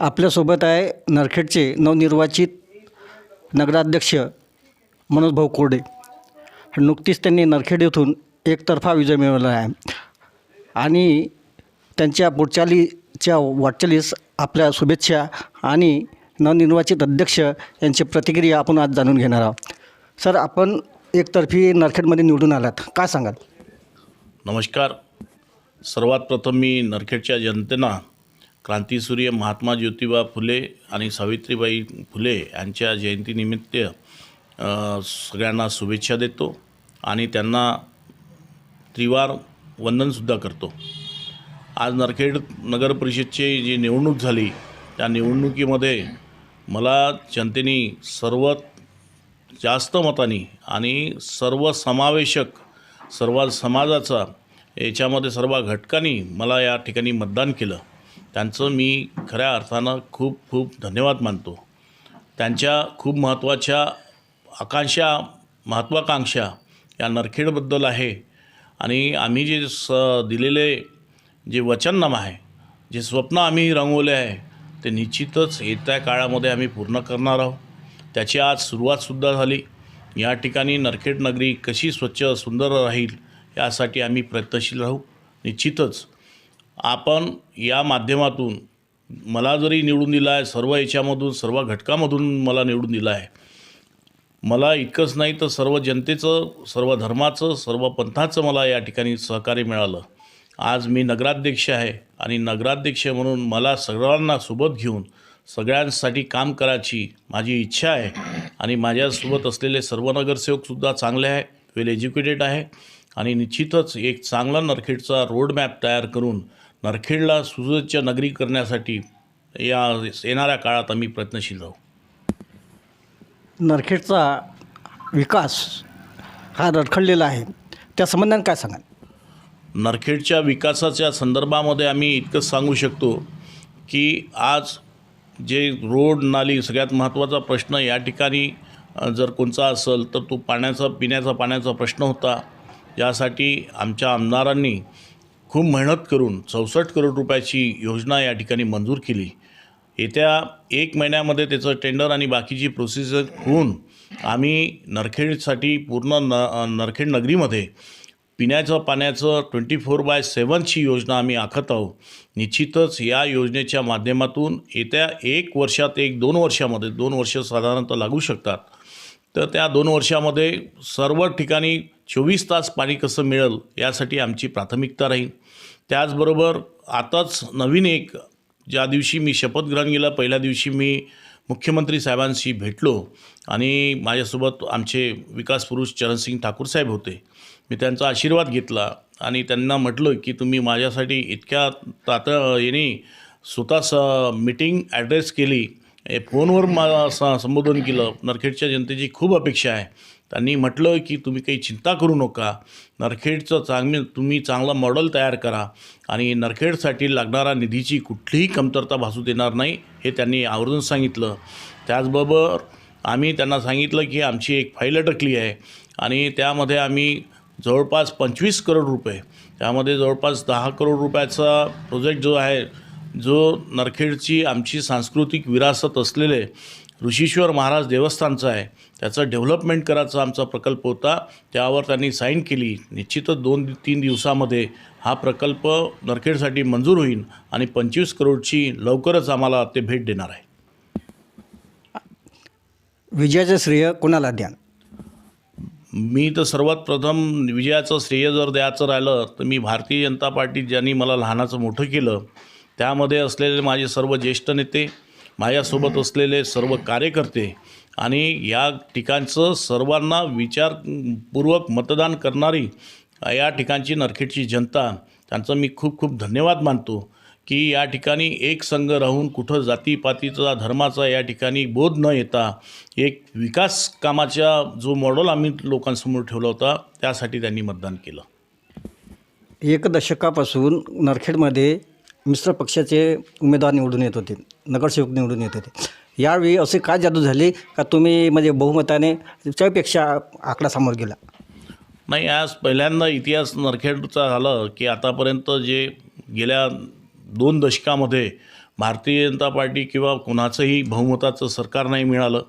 आपल्यासोबत आहे नरखेडचे नवनिर्वाचित नगराध्यक्ष मनोज भाऊ कोरडे. नुकतीच त्यांनी नरखेड येथून एकतर्फा विजय मिळवला आहे. आणि त्यांच्या पुढच्यालीच्या वाटचालीस आपल्या शुभेच्छा आणि नवनिर्वाचित अध्यक्ष यांची प्रतिक्रिया आपण आज जाणून घेणार आहोत. सर आपण एकतर्फी नरखेडमध्ये निवडून आलात. काय सांगाल? नमस्कार. सर्वात प्रथम मी नरखेडच्या जनतेना क्रांतीसूर्य महात्मा ज्योतिबा फुले आणि सावित्रीबाई फुले यांच्या जयंतीनिमित्त सगळ्यांना शुभेच्छा देतो आणि त्यांना त्रिवार वंदनसुद्धा करतो. आज नरखेड नगर परिषदची जी निवडणूक झाली त्या निवडणुकीमध्ये मला जनतेने सर्वात जास्त मताने आणि सर्व समावेशक सर्व समाजाचा याच्यामध्ये सर्व घटकांनी मला या ठिकाणी मतदान केलं. त्यांचं मी खऱ्या अर्थानं खूप खूप धन्यवाद मानतो. त्यांच्या खूप महत्त्वाच्या आकांक्षा महत्त्वाकांक्षा या नरखेडबद्दल आहे. आणि आम्ही जे स दिलेले जे वचननामा आहे जे स्वप्न आम्ही रंगवले आहे ते निश्चितच येत्या काळामध्ये आम्ही पूर्ण करणार आहोत. त्याची आज सुरुवातसुद्धा झाली. या ठिकाणी नरखेड नगरी कशी स्वच्छ सुंदर राहील यासाठी आम्ही प्रयत्नशील राहू. निश्चितच आपण या माध्यमातून मला जरी निवडून दिला आहे सर्व याच्यामधून सर्व घटकामधून मला निवडून दिला आहे मला इतकंच नाही तर सर्व जनतेचं सर्व धर्माचं सर्व पंथाचं मला या ठिकाणी सहकार्य मिळालं. आज मी नगराध्यक्ष आहे आणि नगराध्यक्ष म्हणून मला सगळ्यांना सोबत घेऊन सगळ्यांसाठी काम करायची माझी इच्छा आहे आणि माझ्यासोबत असलेले सर्व नगरसेवकसुद्धा चांगले आहे वेल एज्युकेटेड आहे आणि निश्चितच एक चांगला नरखेडचा रोड मॅप तयार करून नरखेडला सुसज्ज नगरी करण्यासाठी या येणाऱ्या काळात आम्ही प्रयत्नशील राहू. नरखेडचा विकास हा रखडलेला आहे. त्या संबंधाने काय सांगाल? नरखेडच्या विकासाच्या संदर्भामध्ये आम्ही इतकंच सांगू शकतो की आज जे रोड नाली सगळ्यात महत्त्वाचा प्रश्न या ठिकाणी जर कोणचा असेल तर तो पाण्याचा पिण्याचा पाण्याचा प्रश्न होता. यासाठी आमच्या आमदारांनी खूप मेहनत करून चौसष्ट करोड रुपयाची योजना या ठिकाणी मंजूर केली. येत्या एक महिन्यामध्ये त्याचं टेंडर आणि बाकीची प्रोसिजर होऊन आम्ही नरखेडसाठी पूर्ण न नरखेड नगरीमध्ये पिण्याचं पाण्याचं ट्वेंटी फोर बाय सेवनची योजना आम्ही आखत आहोत. निश्चितच या योजनेच्या माध्यमातून येत्या एक वर्षात एक दोन वर्षामध्ये दोन वर्ष साधारणतः लागू शकतात. तर त्या दोन वर्षामध्ये सर्व ठिकाणी चोवीस तास पाणी कसं मिळेल यासाठी आमची प्राथमिकता राहील. त्याचबरोबर आताच नवीन एक ज्या दिवशी मी शपथ ग्रहण पहिल्या दिवशी मी मुख्यमंत्री साहेबांशी भेटलो आणि माझ्यासोबत आमचे विकास पुरुष चरणसिंग ठाकूर साहेब होते. मी त्यांचा आशीर्वाद घेतला आणि त्यांना म्हटलं की तुम्ही माझ्यासाठी इतक्या तात याने स्वतः स मीटिंग ॲड्रेस केली. फोनवर मला संबोधन केलं. नरखेडच्या जनतेची खूप अपेक्षा आहे. त्यांनी म्हटलं की तुम्ही काही चिंता करू नका. नरखेडचं चांगलं तुम्ही चांगलं मॉडेल तयार करा आणि नरखेडसाठी लागणारा निधीची कुठलीही कमतरता भासू देणार नाही हे त्यांनी आवर्जून सांगितलं. त्याचबरोबर आम्ही त्यांना सांगितलं की आमची एक फाईल अटकली आहे आणि त्यामध्ये आम्ही जवळपास पंचवीस करोड रुपये त्यामध्ये जवळपास दहा करोड रुपयाचा प्रोजेक्ट जो आहे जो नरखेडची आमची सांस्कृतिक विरासत असलेले ऋषीश्वर महाराज देवस्थानचं आहे. त्याचं डेव्हलपमेंट करायचा आमचा प्रकल्प होता. त्यावर त्यांनी साईन केली. निश्चितच दोन तीन दिवसामध्ये हा प्रकल्प नरखेडसाठी मंजूर होईल आणि पंचवीस करोडची लवकरच आम्हाला ते भेट देणार आहे. विजयाचं श्रेय कोणाला द्याल? मी तर सर्वात प्रथम विजयाचं श्रेय जर द्यायचं राहिलं तर मी भारतीय जनता पार्टी ज्यांनी मला लहानाचं मोठं केलं त्यामध्ये असलेले माझे सर्व ज्येष्ठ नेते माझ्यासोबत असलेले सर्व कार्यकर्ते आणि या ठिकाणचं सर्वांना विचारपूर्वक मतदान करणारी या ठिकाणची नरखेडची जनता त्यांचं मी खूप खूप धन्यवाद मानतो की या ठिकाणी एक संघ राहून कुठं जातीपातीचा धर्माचा या ठिकाणी बोध न येता एक विकास कामाच्या जो मॉडेल आम्ही लोकांसमोर ठेवला होता त्यासाठी त्यांनी मतदान केलं. एक दशकापासून नरखेडमध्ये मिश्र पक्षाचे उमेदवार निवडून येत होते. नगरसेवक निवडून येत होते. यावेळी असे काय जादू झाले का तुम्ही म्हणजे बहुमताने त्यापेक्षा आकडा समोर गेला? नाही आज पहिल्यांदा इतिहास नरखेडचा झालं की आतापर्यंत जे गेल्या दोन दशकामध्ये भारतीय जनता पार्टी किंवा कोणाचंही बहुमताचं सरकार नाही मिळालं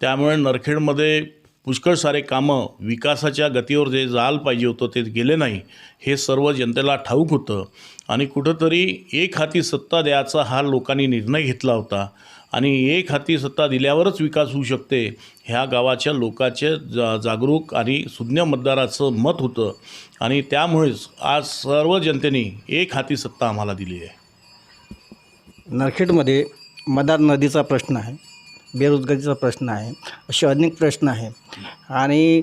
त्यामुळे नरखेडमध्ये पुष्कळ सारे कामं विकासाच्या गतीवर जे जायला पाहिजे होतं ते गेले नाही हे सर्व जनतेला ठाऊक होतं. आणि कुठंतरी एक हाती सत्ता द्यायचा हा लोकांनी निर्णय घेतला होता. आणि एक हाती सत्ता दिल्यावरच विकास होऊ शकते ह्या गावाच्या लोकाचे जा जागरूक आणि सुज्ञ मतदाराचं मत होतं. आणि त्यामुळेच आज सर्व जनतेने एक हाती सत्ता आम्हाला दिली आहे. नरखेडमध्ये मदार नदीचा प्रश्न आहे. बेरोजगारीचा प्रश्न आहे असे अनेक प्रश्न आहे. आणि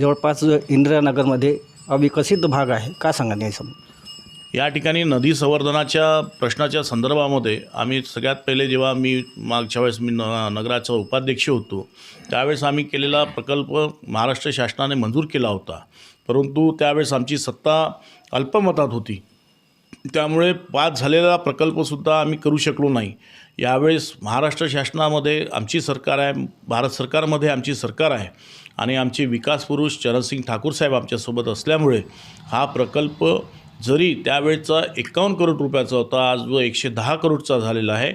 जवळपास इंदिरानगरमध्ये अविकसित भाग आहे. का सांगा नाही सम या ठिकाणी नदी संवर्धनाच्या प्रश्नाच्या संदर्भामध्ये आम्ही सगळ्यात पहिले जेव्हा मी मागच्या वेळेस मी न नगराचा उपाध्यक्ष होतो त्यावेळेस आम्ही केलेला प्रकल्प महाराष्ट्र शासनाने मंजूर केला होता. परंतु त्यावेळेस आमची सत्ता अल्पमतात होती. त्यामुळे पास झालेला प्रकल्पसुद्धा आम्ही करू शकलो नाही. यावेळेस महाराष्ट्र शासनामध्ये आमची सरकार आहे भारत सरकारमध्ये आमची सरकार आहे आणि आमचे विकास पुरुष चरणसिंग ठाकूर साहेब आमच्यासोबत असल्यामुळे हा प्रकल्प जरी त्यावेळचा एकावन्न करोड रुपयाचा होता आज जो एकशे दहा करोडचा झालेला आहे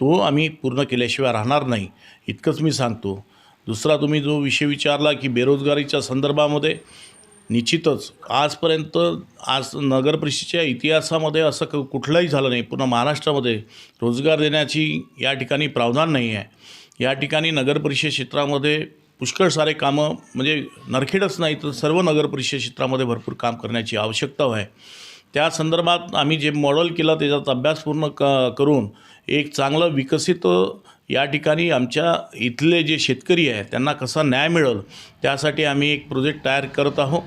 तो आम्ही पूर्ण केल्याशिवाय राहणार नाही इतकंच मी सांगतो. दुसरा तुम्ही जो विषय विचारला की बेरोजगारीच्या संदर्भामध्ये निश्चितच. आजपर्यंत आज नगर परिषदेच्या इतिहासामध्ये असं क कुठलंही झालं नाही. पूर्ण महाराष्ट्रामध्ये रोजगार देण्याची या ठिकाणी प्रावधान नाही आहे. या ठिकाणी नगर परिषद क्षेत्रामध्ये पुष्कळ सारे कामं म्हणजे नरखेडच नाही तर सर्व नगर परिषद क्षेत्रामध्ये भरपूर काम करण्याची आवश्यकता आहे. त्या संदर्भात आम्ही जे मॉडेल केलं त्याच्यात अभ्यास पूर्ण क करून एक चांगलं विकसित या ठिकाणी आमच्या इथले जे शेतकरी आहे त्यांना कसा न्याय मिळेल त्यासाठी आम्ही एक प्रोजेक्ट तयार करत आहोत.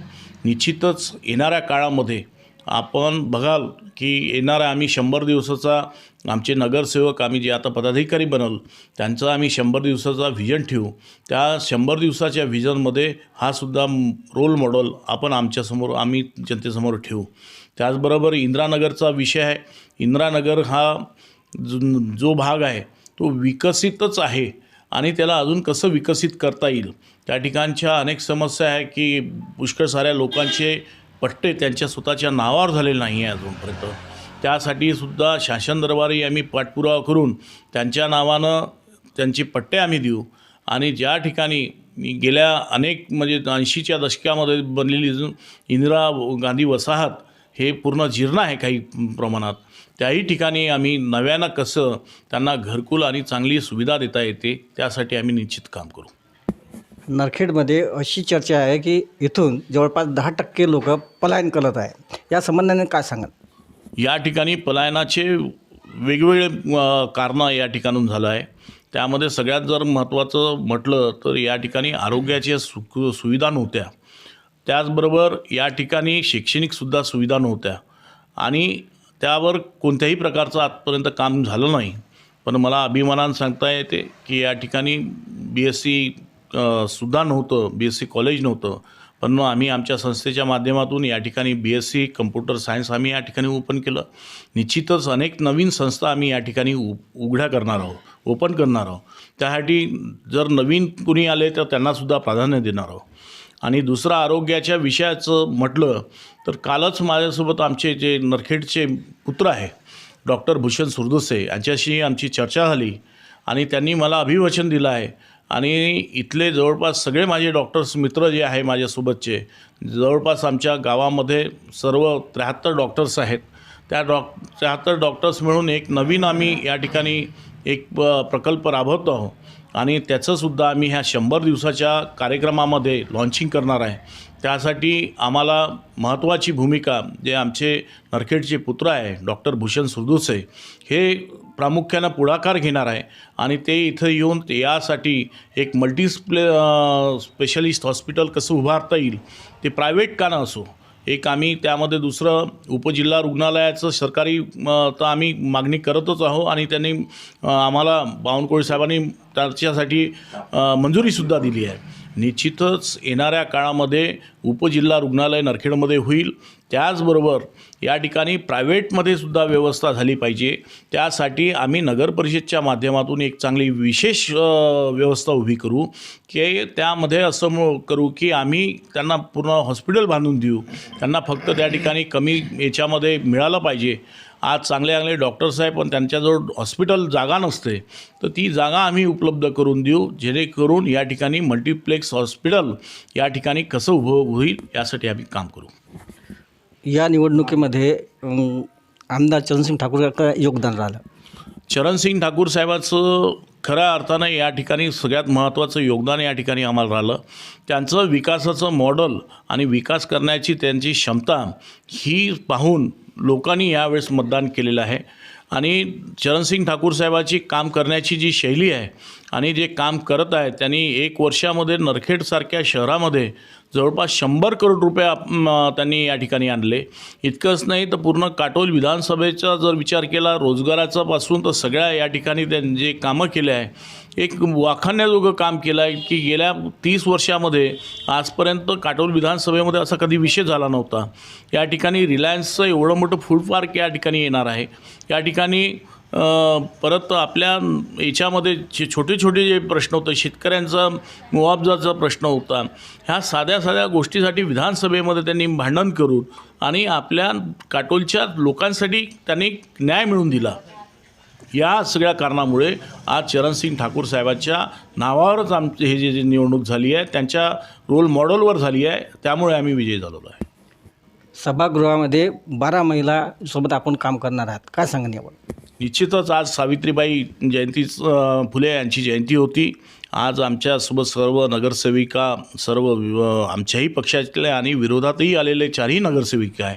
निश्चितच येणाऱ्या काळामध्ये आपण बघाल की येणाऱ्या आम्ही शंभर दिवसाचा आमचे नगरसेवक आम्ही जे आता पदाधिकारी बनल त्यांचा आम्ही शंभर दिवसाचा व्हिजन ठेवू. त्या शंभर दिवसाच्या व्हिजनमध्ये हा सुद्धा रोल मॉडेल आपण आमच्यासमोर आम्ही जनतेसमोर ठेवू. त्याचबरोबर इंदिरानगरचा विषय आहे. इंदिरानगर हा जो भाग आहे तो विकसितच आहे आणि त्याला अजून कसं विकसित करता येईल? त्या ठिकाणच्या अनेक समस्या आहे की पुष्कळ साऱ्या लोकांचे पट्टे त्यांच्या स्वतःच्या नावावर झालेले नाही आहे अजूनपर्यंत. त्यासाठी सुद्धा शासन दरबारी आम्ही पाठपुरावा करून त्यांच्या नावानं त्यांचे पट्टे आम्ही देऊ. आणि ज्या ठिकाणी मी गेल्या अनेक म्हणजे ऐंशीच्या दशकामध्ये बनलेली इंदिरा गांधी वसाहत हे पूर्ण जीर्ण आहे काही प्रमाणात. त्याही ठिकाणी आम्ही नव्यानं कसं त्यांना घरकुल आणि चांगली सुविधा देता येते त्यासाठी आम्ही निश्चित काम करू. नरखेडमध्ये अशी चर्चा आहे की इथून जवळपास दहा टक्के लोक पलायन करत आहे या संबंधाने काय सांगाल? या ठिकाणी पलायनाचे वेगवेगळे कारणं या ठिकाणून झालं आहे. त्यामध्ये सगळ्यात जर महत्त्वाचं म्हटलं तर या ठिकाणी आरोग्याच्या सु सुविधा नव्हत्या. त्याचबरोबर या ठिकाणी शैक्षणिकसुद्धा सुविधा नव्हत्या. आणि त्यावर कोणत्याही प्रकारचं आजपर्यंत काम झालं नाही. पण मला अभिमानानं सांगता येते की या ठिकाणी बी एस सी सुद्धा नव्हतं बी एस सी कॉलेज नव्हतं. पण मग आम्ही आमच्या संस्थेच्या माध्यमातून या ठिकाणी B S C computer science आम्ही या ठिकाणी ओपन केलं. निश्चितच अनेक नवीन संस्था आम्ही या ठिकाणी उ उघड्या करणार आहोत ओपन करणार आहोत. त्यासाठी जर नवीन कुणी आले तर त्यांनासुद्धा प्राधान्य देणार आहोत. आणि दुसरं आरोग्याच्या विषयाचं म्हटलं तर कालच माझ्यासोबत आमचे जे नरखेडचे पुत्र आहे डॉक्टर भूषण सुरदुसे यांच्याशी आमची चर्चा झाली आणि त्यांनी मला अभिवचन दिलं आहे. आणि इथले जवळपास सगळे माझे डॉक्टर्स मित्र जे आहे माझ्यासोबतचे जवळपास आमच्या गावामध्ये सर्व त्र्याहत्तर डॉक्टर्स आहेत. त्या डॉक त्र्याहत्तर डॉक्टर्स मिळून एक नवीन आम्ही या ठिकाणी एक प- प्रकल्प राबवतो आहोत. आणि त्याचंसुद्धा आम्ही ह्या शंभर दिवसाच्या कार्यक्रमामध्ये लॉन्चिंग करणार आहे. त्यासाठी आम्हाला महत्त्वाची भूमिका जे आमचे नरखेडचे पुत्र आहे डॉक्टर भूषण सुरदुसे हे प्रामुख्यानं पुढाकार घेणार आहे. आणि ते इथं येऊन यासाठी एक मल्टीस्प्ले स्पेशलिस्ट हॉस्पिटल कसं उभारता येईल ते प्रायव्हेट का न असो एक आम्ही त्यामध्ये दुसरं उपजिल्हा रुग्णालयाचं सरकारी तर आम्ही मागणी करतच आहो आणि त्यांनी आम्हाला बावनकुळे साहेबांनी त्याच्यासाठी मंजुरीसुद्धा दिली आहे. निश्चितच येणाऱ्या काळामध्ये उपजिल्हा रुग्णालय नरखेडमध्ये होईल. त्याचबरोबर या ठिकाणी प्रायव्हेटमध्ये सुद्धा व्यवस्था झाली पाहिजे. त्यासाठी आम्ही नगर परिषदच्या माध्यमातून एक चांगली विशेष व्यवस्था उभी करू. की त्यामध्ये असं म- करू की आम्ही त्यांना पूर्ण हॉस्पिटल बांधून देऊ. त्यांना फक्त त्या ठिकाणी कमी याच्यामध्ये मिळालं पाहिजे. आज चांगले चांगले डॉक्टर्स आहे पण त्यांच्याजवळ हॉस्पिटल जागा नसते. तर ती जागा आम्ही उपलब्ध करून देऊ जेणेकरून या ठिकाणी मल्टिप्लेक्स हॉस्पिटल या ठिकाणी कसं उभं होईल यासाठी आम्ही काम करू. या निवडणुकीमध्ये आमदार चरणसिंग ठाकूर का योगदान राहिलं? चरणसिंग ठाकूर साहेबाचं खऱ्या अर्थानं या ठिकाणी सगळ्यात महत्त्वाचं योगदान या ठिकाणी आम्हाला राहिलं. त्यांचं विकासाचं मॉडल आणि विकास करण्याची त्यांची क्षमता ही पाहून लोकांनी यावेळेस मतदान केलेलं आहे. आणि चरणसिंग ठाकूर साहेबाची काम करण्याची जी शैली आहे आणि जे काम करत आहेत त्यांनी एक वर्षामध्ये नरखेडसारख्या शहरामध्ये जवळपास शंभर करोड रुपये आप- त्यांनी या ठिकाणी आणले. इतकंच नाही तर पूर्ण काटोल विधानसभेचा जर विचार केला रोजगाराचा पासून तर सगळ्या या ठिकाणी त्यांनी जे कामं केले आहे एक वाखाण्याजोगं काम केलं आहे की गेल्या तीस वर्षामध्ये आजपर्यंत काटोल विधानसभेमध्ये असा कधी विषय झाला नव्हता. या ठिकाणी रिलायन्सचं एवढं मोठं फूड पार्क या ठिकाणी येणार आहे. या ठिकाणी परत आपल्या याच्यामध्ये जे छोटे छोटे जे प्रश्न होते शेतकऱ्यांचा मुआवजाचा प्रश्न होता ह्या साध्या साध्या गोष्टीसाठी विधानसभेमध्ये त्यांनी भांडण करून आणि आपल्या काटोलच्या लोकांसाठी त्यांनी न्याय मिळवून दिला. या सगळ्या कारणामुळे आज चरणसिंग ठाकूर साहेबांच्या नावावरच आमची हे जे जे निवडणूक झाली आहे त्यांच्या रोल मॉडेलवर झाली आहे त्यामुळे आम्ही विजयी झालेलो आहे. सभागृहामध्ये बारा महिलासोबत आपण काम करणार आहात. काय सांगा यावर? निश्चितच आज सावित्रीबाई जयंती फुले यांची जयंती होती. आज आमच्यासोबत सर्व नगरसेविका सर्व आमच्याही पक्षातले आणि विरोधातही आलेले चारही नगरसेविका आहे.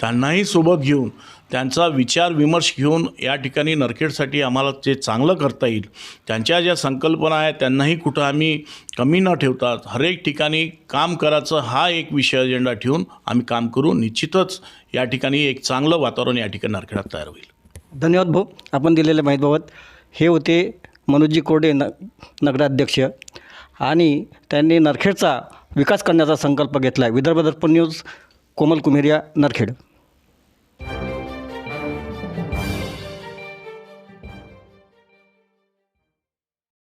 त्यांनाही सोबत घेऊन त्यांचा विचार विमर्श घेऊन या ठिकाणी नरखेडसाठी आम्हाला जे चांगलं करता येईल त्यांच्या ज्या संकल्पना आहेत त्यांनाही कुठं आम्ही कमी न ठेवता हरेक ठिकाणी काम करायचं हा एक विषय अजेंडा ठेवून आम्ही काम करू. निश्चितच या ठिकाणी एक चांगलं वातावरण या ठिकाणी नरखेडात तयार होईल. धन्यवाद भाऊ. आपण दिलेल्या माहितीबाबत. हे होते मनोजी कोरडे न नगराध्यक्ष. आणि त्यांनी नरखेडचा विकास करण्याचा संकल्प घेतला. आहे विदर्भ दर्पण न्यूज कोमल कुमेरिया नरखेड.